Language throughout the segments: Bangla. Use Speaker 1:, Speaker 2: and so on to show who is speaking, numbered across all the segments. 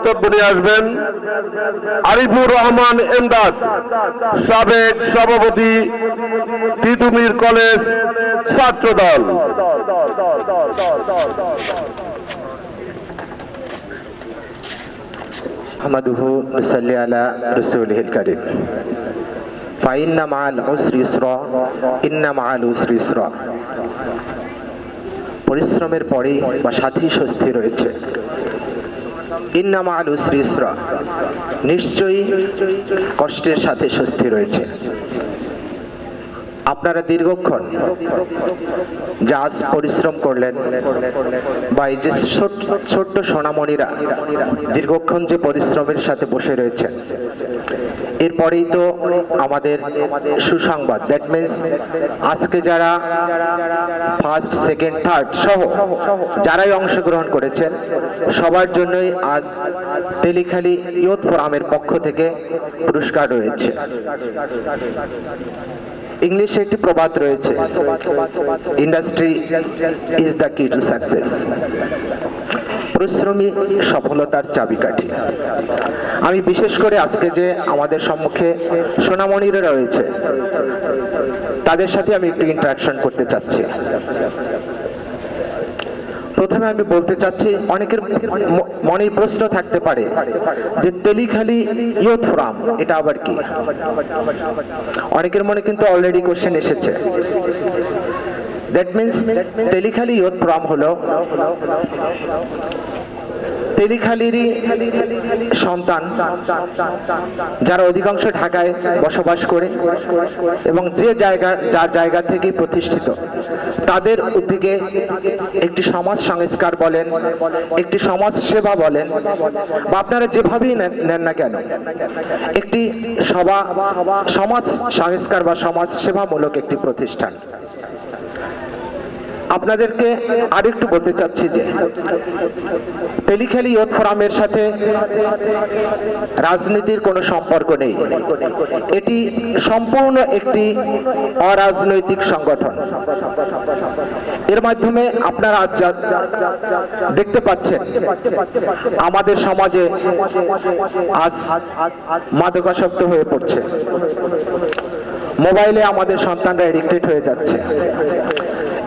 Speaker 1: বক্তব্য নিয়ে আসবেন আরিফুর রহমান এমদাদ, সাবেক সভাপতি তিতুমির কলেজ ছাত্র দল
Speaker 2: আহমাদুহু নুসাল্লি আলা রসুলহিল করিম। মাল উসরি ইসরা পরিশ্রমের পরে বা সাথী স্বস্তি রয়েছে। ইন্না আলু উসরি নিশ্চয়ই কষ্টের সাথে স্বস্তি রয়েছে। আপনারা দীর্ঘক্ষণ যা আজ পরিশ্রম করলেন বা এই যে ছোট- ছোট্ট সোনামণিরা দীর্ঘক্ষণ যে পরিশ্রমের সাথে বসে রয়েছেন, এরপরেই তো আমাদের সুসংবাদ। দ্যাট মিন্স আজকে যারা ফার্স্ট সেকেন্ড থার্ড সহ যারাই অংশগ্রহণ করেছেন, সবার জন্যই আজ তেলিখালি ইয়ুথ ফোরামের পক্ষ থেকে পুরস্কার রয়েছে। ইংলিশে একটি প্রবাদ রয়েছে। Industry is the key to success পরিশ্রমী সফলতার চাবিকাঠি। আমি বিশেষ করে আজকে যে আমাদের সম্মুখে সোনামণিরা রয়েছে তাদের সাথে আমি একটু ইন্টারাকশন করতে চাচ্ছি। প্রথমে আমি বলতে চাচ্ছি, অনেকের মনে প্রশ্ন থাকতে পারে যে তেলিখালি ইয়ুথ ফোরাম এটা আবার কি? অনেকের মনে কিন্তু অলরেডি কোশ্চেন এসেছে। That means Telikhali youth forum হলো তেলিখালিরই সন্তান, যারা অধিকাংশ ঢাকায় বসবাস করে এবং যে জায়গা, যার জায়গা থেকে প্রতিষ্ঠিত, তাদের উদ্যোগে একটি সমাজ সংস্কার বলেন, একটি সমাজ সেবা বলেন, বা আপনারা যেভাবেই নেন না কেন, একটি সভা, সমাজ সংস্কার বা সমাজ সেবামূলক একটি প্রতিষ্ঠান। আপনাদেরকে আরেকটু বলতে চাচ্ছি যে, তেলিখালি ইয়ুথ ফোরামের সাথে রাজনীতির কোনো সম্পর্ক নেই। এটি সম্পূর্ণ একটি অরাজনৈতিক সংগঠন। এর মাধ্যমে আপনারা আজ দেখতে পাচ্ছেন, আমাদের সমাজে আজ মাদকাসক্ত হয়ে পড়ছে। মোবাইলে আমাদের সন্তানরা এডিক্টেড হয়ে যাচ্ছে।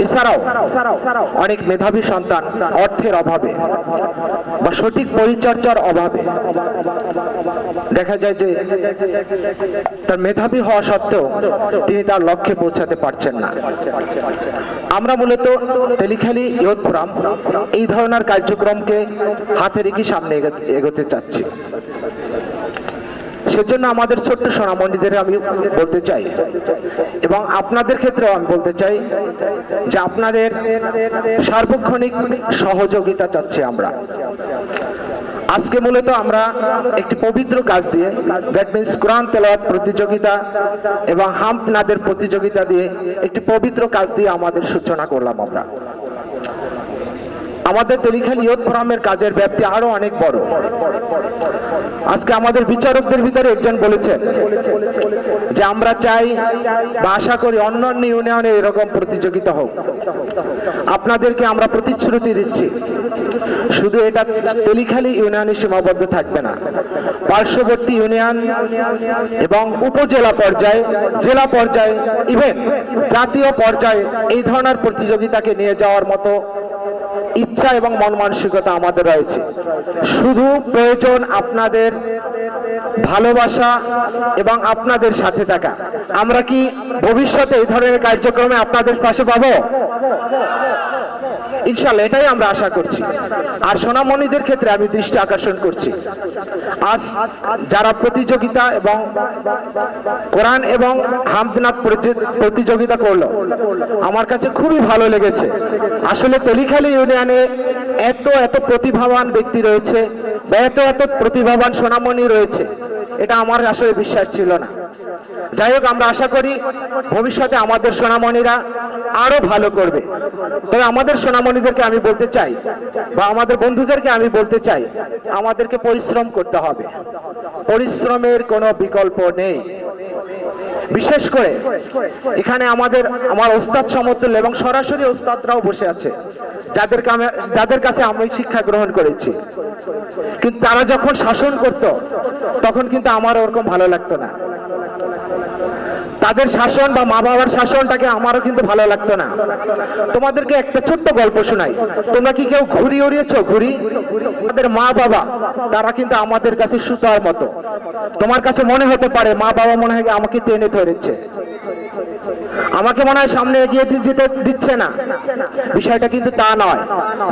Speaker 2: এছাড়াও অনেক মেধাবী সন্তান অর্থের অভাবে বা সঠিক পরিচর্যার অভাবে দেখা যায় যে তার মেধাবী হওয়া সত্ত্বেও তিনি তার লক্ষ্যে পৌঁছাতে পারছেন না। আমরা মূলত তেলিখালি ইয়ুথ ফোরাম এই ধরনের কার্যক্রমকে হাতে রেখে সামনে এগোতে চাচ্ছি। সেজন্য আমাদের ছোট্ট সোনামণিদের আমি বলতে চাই। এবং আপনাদের ক্ষেত্রেও আমি বলতে চাই যে আপনাদের সার্বক্ষণিক সহযোগিতা চাচ্ছি আমরা। আজকে মূলত আমরা একটি পবিত্র কাজ দিয়ে দ্যাট মিন্স কোরআন তেলাওয়াত প্রতিযোগিতা এবং হামনাদের প্রতিযোগিতা দিয়ে একটি পবিত্র কাজ দিয়ে আমাদের সূচনা করলাম আমরা। আমাদের তেলিখালি ইয়ুথ ফোরামের কাজের ব্যাপ্তি আরও অনেক বড়। আজকে আমাদের বিচারকদের ভিতরে একজন বলেছেন যে আমরা চাই বা আশা করি অন্যান্য ইউনিয়নে এরকম প্রতিযোগিতা হোক। আপনাদেরকে আমরা প্রতিশ্রুতি দিচ্ছি। শুধু এটা তেলিখালি ইউনিয়নে সীমাবদ্ধ থাকবে না। পার্শ্ববর্তী ইউনিয়ন এবং উপজেলা পর্যায়ে, জেলা পর্যায়ে ইভেন জাতীয় পর্যায়ে এই ধরনের প্রতিযোগিতাকে নিয়ে যাওয়ার মতো ইচ্ছা এবং মন মানসিকতা আমাদের রয়েছে। শুধু প্রয়োজন আপনাদের ভালোবাসা এবং আপনাদের সাথে থাকা। আমরা কি ভবিষ্যতে এই ধরনের কার্যক্রমে আপনাদের পাশে পাবো? ইনশাল্লাহ এটাই আমরা আশা করছি। আর সোনামণিদের ক্ষেত্রে আমি দৃষ্টি আকর্ষণ করছি। আজ যারা প্রতিযোগিতা এবং কোরআন এবং হামদনাথ প্রতিযোগিতা করল, আমার কাছে খুবই ভালো লেগেছে। আসলে তেলিখালি ইউনিয়নে এত এত প্রতিভাবান ব্যক্তি রয়েছে বা এত এত প্রতিভাবান সোনামণি রয়েছে, এটা আমার আসলে বিশ্বাস ছিল না। যাই হোক, আমরা আশা করি ভবিষ্যতে আমাদের সোনামণিরা আরও ভালো করবে। তবে আমাদের সোনামণিদেরকে আমি বলতে চাই, বা আমাদের বন্ধুদেরকে আমি বলতে চাই, আমাদেরকে পরিশ্রম করতে হবে। পরিশ্রমের কোনো বিকল্প নেই। বিশেষ করে এখানে আমাদের, আমার ওস্তাদ সমতুল্য এবং সরাসরি ওস্তাদরাও বসে আছে যাদের যাদের কাছে আমি শিক্ষা গ্রহণ করেছি। কিন্তু তারা যখন শাসন করত, তখন কিন্তু আমার ওরকম ভালো লাগতো না। তাদের শাসন বা মা বাবার শাসনটাকে আমারও কিন্তু ভালো লাগতো না। তোমাদেরকে একটা ছোট্ট গল্প শোনাই। তোমরা কি কেউ ঘুড়ি উড়িয়েছো ঘুরি আমাদের মা বাবা, তারা কিন্তু আমাদের কাছে সুতার মতো। তোমার কাছে মনে হতে পারে, মা বাবা মনে হয় আমাকে টেনে ধরেছে। আমাকে মনে হয় সামনে এগিয়ে যেতে দিচ্ছে না। বিষয়টা কিন্তু তা নয়।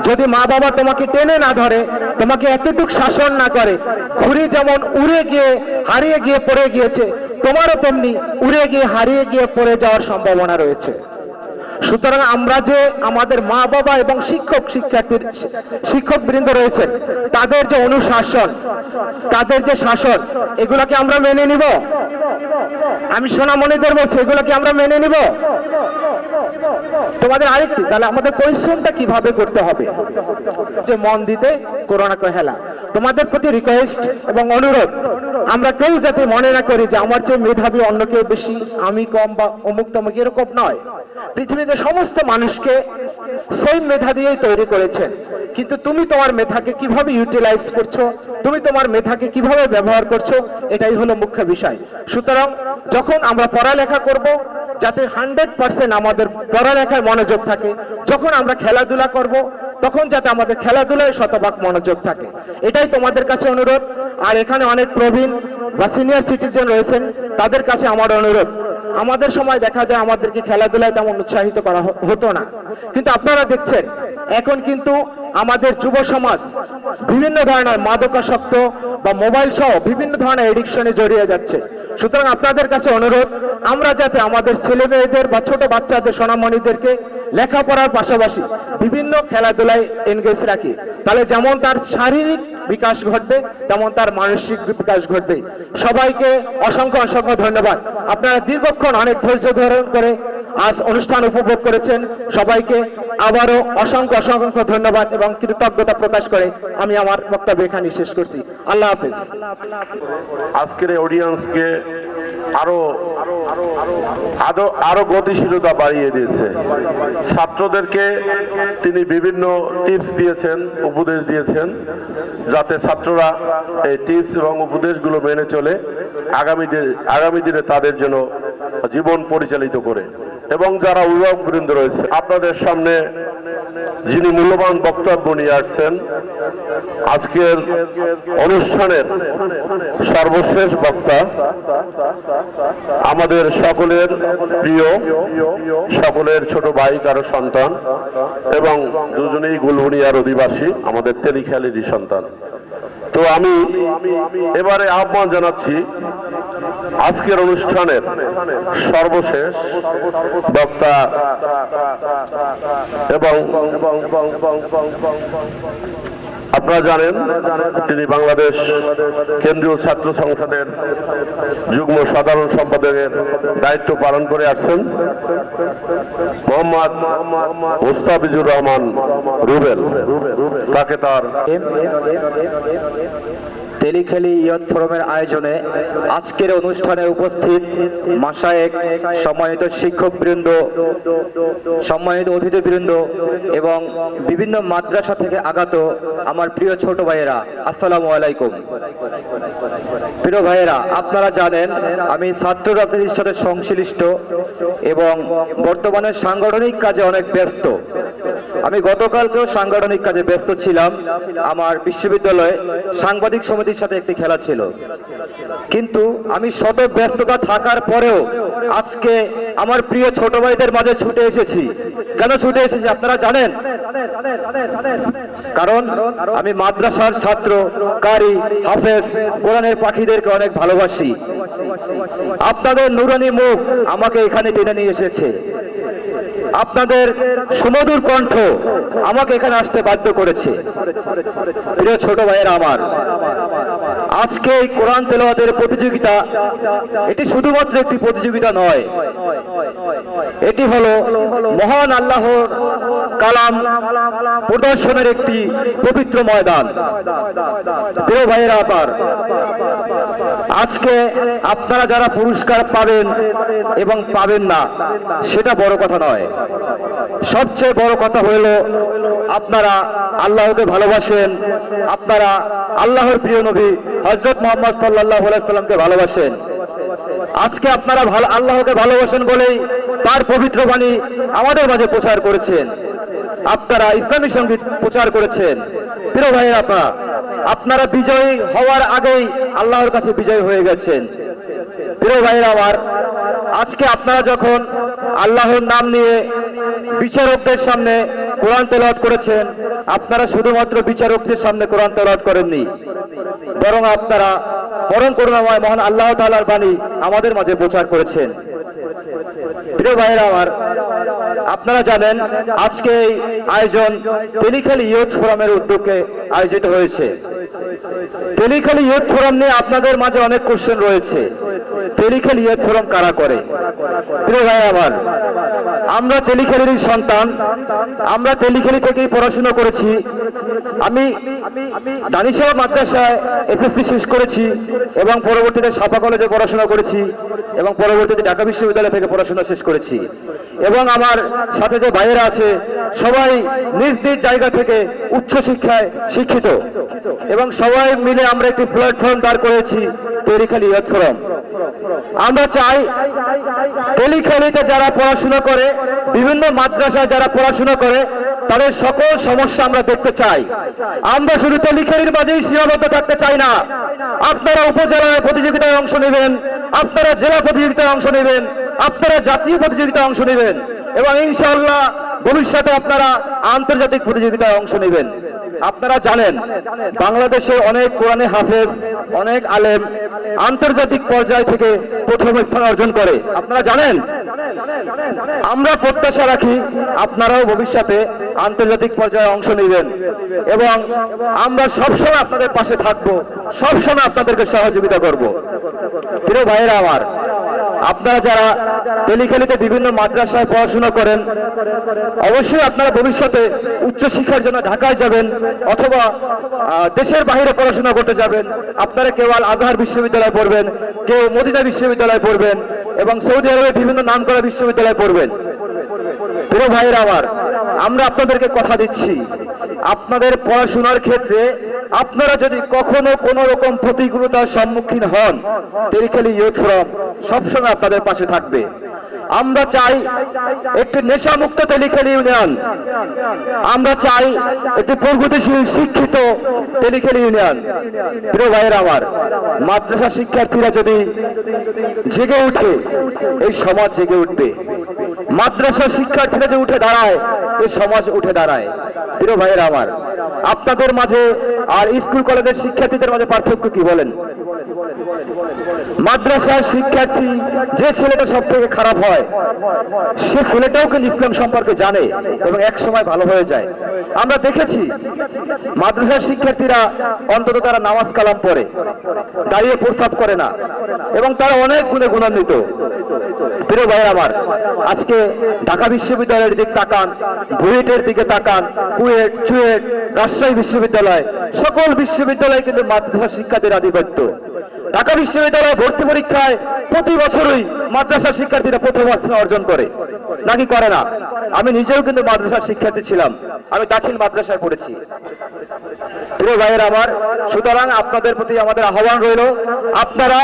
Speaker 2: যদি মা বাবা তোমাকে টেনে না ধরে, তোমাকে এতটুক শাসন না করে ঘুরে যেমন উড়ে গিয়ে, হারিয়ে গিয়ে পড়ে গিয়েছে তোমারও তেমনি উড়ে গিয়ে, হারিয়ে গিয়ে পড়ে যাওয়ার সম্ভাবনা রয়েছে। সুতরাং আমরা যে আমাদের মা বাবা এবং শিক্ষক শিক্ষার্থীর শিক্ষক বৃন্দ রয়েছেন তাদের যে অনুশাসন, তাদের যে শাসন, এগুলাকে আমরা মেনে নিব। আমি সোনামণিদের বলছি, এগুলোকে আমরা মেনে নিব। তোমাদের আরেকটি, তাহলে আমাদের পরিশ্রমটা কীভাবে করতে হবে? যে মন দিতে করোনা হেলা। তোমাদের প্রতি রিকোয়েস্ট এবং অনুরোধ, আমরা কেউ যাতে মনে না করি যে আমার চেয়ে মেধাবী অন্য কেউ বেশি, আমি কম বা অমুক তমুক, এরকম নয়। পৃথিবীতে সমস্ত মানুষকে সেই মেধা দিয়েই তৈরি করেছেন। কিন্তু তুমি তোমার মেধাকে কীভাবে ইউটিলাইজ করছ? তুমি তোমার মেধাকে কীভাবে ব্যবহার করছ? এটাই হলো মুখ্য বিষয়। সুতরাং যখন আমরা পড়ালেখা করব যাতে হান্ড্রেড পার্সেন্ট আমাদের পড়ালেখায় মনোযোগ থাকে। যখন আমরা খেলাধুলা করব, তখন যাতে আমাদের খেলাধুলায় শতভাগ মনোযোগ থাকে। এটাই তোমাদের কাছে অনুরোধ। আর এখানে অনেক প্রবীণ বা সিনিয়র সিটিজেন রয়েছেন, তাদের কাছে আমার অনুরোধ। আমাদের সময় দেখা যায় আমাদেরকে খেলাধুলায় তেমন উৎসাহিত করা হতো না। কিন্তু আপনারা দেখছেন, এখন কিন্তু আমাদের যুব সমাজ বিভিন্ন ধরনের মাদকাসক্ত বা মোবাইল সহ বিভিন্ন ধরনের এডিকশনে জড়িয়ে যাচ্ছে। সুতরাং আপনাদের কাছে অনুরোধ, আমরা যাতে আমাদের ছেলে মেয়েদের বা ছোট বাচ্চাদের, সোনামণিদেরকে লেখাপড়ার পাশাপাশি বিভিন্ন খেলাধুলায় এনগেজ রাখি। তাহলে যেমন তার শারীরিক বিকাশ ঘটবে, তেমন তার মানসিক বিকাশ ঘটবে সবাইকে অসংখ্য অসংখ্য ধন্যবাদ। আপনারা দীর্ঘক্ষণ অনেক ধৈর্য ধারণ করে আজ অনুষ্ঠান উপভোগ করেছেন সবাইকে আবারও অসংখ্য অসংখ্য ধন্যবাদ এবং কৃতজ্ঞতা প্রকাশ করে আমি আমার বক্তব্য এখানে শেষ করছি। আল্লাহ হাফেজ।
Speaker 1: আজকের অডিয়েন্সকে আরও আরও আরও গতিশীলতা বাড়িয়ে দিয়েছে। ছাত্রদেরকে তিনি বিভিন্ন টিপস দিয়েছেন, উপদেশ দিয়েছেন, যাতে ছাত্ররা এই টিপস এবং উপদেশগুলো মেনে চলে, আগামী আগামী দিনে তাদের জন্য জীবন পরিচালিত করে। এবং যারা অভিভাবকবৃন্দ রয়েছে, আপনাদের সামনে যিনি মূল্যবান বক্তব্য নিয়ে আসছেন, আজকের অনুষ্ঠানের সর্বশেষ বক্তা আমাদের সকলের প্রিয়, সকলের ছোট ভাই, কারও সন্তান, এবং দুজনেই গুলবুনিয়ার অধিবাসী, আমাদের তেলিখালেরই সন্তান। তো আমি এবারে আহ্বান জানাচ্ছি আজকের অনুষ্ঠানের সর্বশেষ বক্তা এবং আপনারা জানেন তিনি বাংলাদেশ কেন্দ্রীয় ছাত্র সংসদের যুগ্ম সাধারণ সম্পাদকের দায়িত্ব পালন করে আসছেন মোহাম্মদ মুস্তাফিজুর রহমান রুবেল। তাকে তার
Speaker 3: টেলিখেলি ইয়ত ফোরামের আয়োজনে আজকের অনুষ্ঠানে উপস্থিত মাসায়েক সম্মানিত শিক্ষকবৃন্দ, সম্মানিত অতিথিবৃন্দ এবং বিভিন্ন মাদ্রাসা থেকে আগত আমার প্রিয় ছোট ভাইয়েরা, আসসালামু আলাইকুম। প্রিয় ভাইয়েরা, আপনারা জানেন আমি ছাত্র রাজনীতির সাথে সংশ্লিষ্ট এবং বর্তমানে সাংগঠনিক কাজে অনেক ব্যস্ত। আমি গতকালকেও সাংগঠনিক কাজে ব্যস্ত ছিলাম। আমার বিশ্ববিদ্যালয়ে সাংবাদিক সমিতির সাথে একটি খেলা ছিল। কিন্তু আমি শত ব্যস্ততা থাকার পরেও আজকে আমার প্রিয় ছোট ভাইদের মাঝে ছুটে এসেছি। কেন ছুটে এসেছি আপনারা জানেন? কারণ আমি মাদ্রাসার ছাত্র, কারি, হাফেজ, কোরআনের পাখিদেরকে অনেক ভালোবাসি। আপনাদের নুরানি মুখ আমাকে এখানে টেনে নিয়ে এসেছে। আপনাদের সুমধুর কণ্ঠ আমাকে এখানে আসতে বাধ্য করেছে। প্রিয় ছোট ভাইয়েরা আমার আজকে এই কোরআন তেলাওয়াতের প্রতিযোগিতা, এটি শুধুমাত্র একটি প্রতিযোগিতা নয়। এটি হলো মহান আল্লাহর কালাম প্রদর্শনের একটি পবিত্র ময়দান। প্রিয় ভাইয়েরা আমার আজকে আপনারা যারা পুরস্কার পাবেন এবং পাবেন না, সেটা বড় কথা নয়। সবচেয়ে বড় কথা হইল আপনারা আল্লাহকে ভালোবাসেন, আপনারা আল্লাহর প্রিয় নবী হজরত মোহাম্মদ সাল্লাহ সাল্লামকে ভালোবাসেন। আজকে আপনারা ভালো, আল্লাহকে ভালোবাসেন বলেই তার পবিত্র বাণী আমাদের মাঝে প্রচার করেছেন। আপনারা ইসলামী সংগীত প্রচার করেছেন। প্রিয় ভাই আপনারা আপনারা বিজয়ী হওয়ার আগেই আল্লাহর কাছে বিজয়ী হয়ে গেছেন। প্রিয় ভাইয়ের আমার, আজকে আপনারা যখন আল্লাহর নাম নিয়ে বিচারকদের সামনে কোরআন তেলাওয়াত করেছেন, আপনারা শুধুমাত্র বিচারকদের সামনে কোরআন তেলাওয়াত করেননি। বরং আপনারা পরম করুণাময় মহান আল্লাহ তালার বাণী আমাদের মাঝে প্রচার করেছেন। প্রিয় ভাইয়েরা আমার, আপনারা জানেন, আজকে এই আয়োজন টেলিখালি ইয়ুথ ফোরামের উদ্যোগে আয়োজিত হয়েছে। তেলিখালি ইয়ুথ ফোরাম নিয়ে আপনাদের মাঝে অনেক কোশ্চেন রয়েছে। তেলিখালি ইয়ুথ ফোরাম কারা করে? প্রিয় ভাই আমার, আমরা তেলিখালিরই সন্তান, আমরা তেলিখালি থেকেই পড়াশোনা করেছি। আমি দানিশাহ মাদ্রাসায় এসএসসি শেষ করেছি এবং পরবর্তীতে সাপা কলেজে পড়াশোনা করেছি এবং পরবর্তীতে ঢাকা বিশ্ববিদ্যালয় থেকে পড়াশোনা শেষ করেছি। এবং আমার সাথে যে ভাইয়েরা আছে, সবাই নিজ নিজ জায়গা থেকে উচ্চ শিক্ষায় শিক্ষিত। এবং সবাই মিলে আমরা একটি প্ল্যাটফর্ম দাঁড় করেছি, তৈরিখালি ইয়ত ফোরাম আমরা চাই তেলিখালিতে যারা পড়াশোনা করে, বিভিন্ন মাদ্রাসায় যারা পড়াশোনা করে, তাদের সকল সমস্যা আমরা দেখতে চাই। আমরা শুধু তেলিখালির মাঝেই সীমাবদ্ধ থাকতে চাই না। আপনারা উপজেলায় প্রতিযোগিতায় অংশ নেবেন, আপনারা জেলা প্রতিযোগিতায় অংশ নেবেন, আপনারা জাতীয় প্রতিযোগিতায় অংশ নেবেন এবং ইনশাআল্লাহ ভবিষ্যতে আপনারা আন্তর্জাতিক প্রতিযোগিতায় অংশ নেবেন। আপনারা জানেন, বাংলাদেশে অনেক কোরআনে হাফেজ, অনেক আলেম আন্তর্জাতিক পর্যায় থেকে প্রথম স্থান অর্জন করে। আপনারা জানেন? আমরা প্রত্যাশা রাখি আপনারাও ভবিষ্যতে আন্তর্জাতিক পর্যায়ে অংশ নেবেন এবং আমরা সবসময় আপনাদের পাশে থাকব, সবসময় আপনাদেরকে সহযোগিতা করব। প্রিয় ভাইয়েরা আমার আপনারা যারা তেলিখালিতে বিভিন্ন মাদ্রাসায় পড়াশোনা করেন, অবশ্যই আপনারা ভবিষ্যতে উচ্চশিক্ষার জন্য ঢাকায় যাবেন অথবা দেশের বাইরে পড়াশোনা করতে যাবেন। আপনারা কেউ আল আজহার বিশ্ববিদ্যালয়ে পড়বেন, কেউ মদিনা বিশ্ববিদ্যালয়ে পড়বেন এবং সৌদি আরবের বিভিন্ন নাম করা বিশ্ববিদ্যালয়ে পড়বেন। প্রিয় ভাইয়েরা আমার, আমরা আপনাদেরকে কথা দিচ্ছি। আপনাদের পড়াশোনার ক্ষেত্রে আপনারা যদি কখনো কোনো রকম প্রতিকূলতার সম্মুখীন হন, তেরিখালি ইউথ ফোরাম সবসময় আপনাদের পাশে থাকবে। আমরা চাই একটি নেশামুক্ত তেলিখালি ইউনিয়ন। আমরা চাই একটি প্রগতিশীল, শিক্ষিত তেলিখালি ইউনিয়ন। প্রিয় ভাইয়ের আমার, মাদ্রাসা শিক্ষার্থীরা যদি জেগে উঠে, এই সমাজ জেগে উঠবে। মাদ্রাসা শিক্ষার্থীরা যে উঠে দাঁড়ায়, এই সমাজ উঠে দাঁড়ায়। প্রিয় ভাইয়ের আমার আপনাদের মাঝে আর স্কুল কলেজের শিক্ষার্থীদের মাঝে পার্থক্য কি বলেন? মাদ্রাসার শিক্ষার্থী যে ছেলেটা সব থেকে খারাপ হয়, সে ছেলেটাও কিন্তু ইসলাম সম্পর্কে জানে এবং এক সময় ভালো হয়ে যায়। আমরা দেখেছি মাদ্রাসার শিক্ষার্থীরা অন্তত তারা নামাজ কালাম পড়ে, দাঁড়িয়ে প্রস্তাব করে না এবং তারা অনেক গুণে গুণান্বিত। প্রিয় ভাই আমার, আজকে ঢাকা বিশ্ববিদ্যালয়ের দিক তাকান, বুয়েটের দিকে তাকান, কুয়েট, চুয়েট রাজশাহী বিশ্ববিদ্যালয়, সকল বিশ্ববিদ্যালয়ে কিন্তু মাদ্রাসা শিক্ষার্থীর আধিপত্য। ঢাকা বিশ্ববিদ্যালয়ে ভর্তি পরীক্ষায় প্রতি বছরই মাদ্রাসা শিক্ষার্থীরা প্রথম স্থান অর্জন করে। নাকি করে না? আমি নিজেও কিন্তু মাদ্রাসার শিক্ষার্থী ছিলাম। আমি দাখিল মাদ্রাসায় পড়েছি। প্রিয় ভাইয়ের আমার, সুতরাং আপনাদের প্রতি আমাদের আহ্বান রইল, আপনারা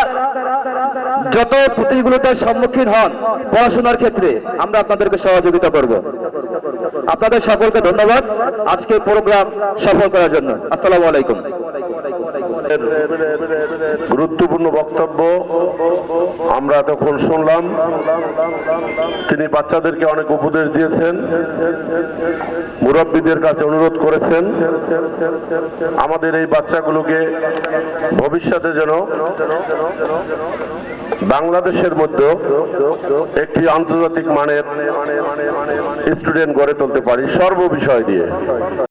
Speaker 3: যত প্রতিকূলতার সম্মুখীন হন পড়াশোনার ক্ষেত্রে, আমরা আপনাদেরকে সহযোগিতা করব। আপনাদের সকলকে ধন্যবাদ। আজকে প্রোগ্রাম সফল করার জন্য। আসসালামু আলাইকুম।
Speaker 1: গুরুত্বপূর্ণ বক্তব্য আমরা এতক্ষণ শুনলাম। তিনি বাচ্চাদেরকে অনেক উপদেশ দিয়েছেন। মুরব্বীদের কাছে অনুরোধ করেছেন। আমাদের এই বাচ্চাগুলোকে ভবিষ্যতে যেন বাংলাদেশের মধ্যে একটি আন্তর্জাতিক মানের স্টুডেন্ট গড়ে তুলতে পারি সর্ব বিষয় দিয়ে।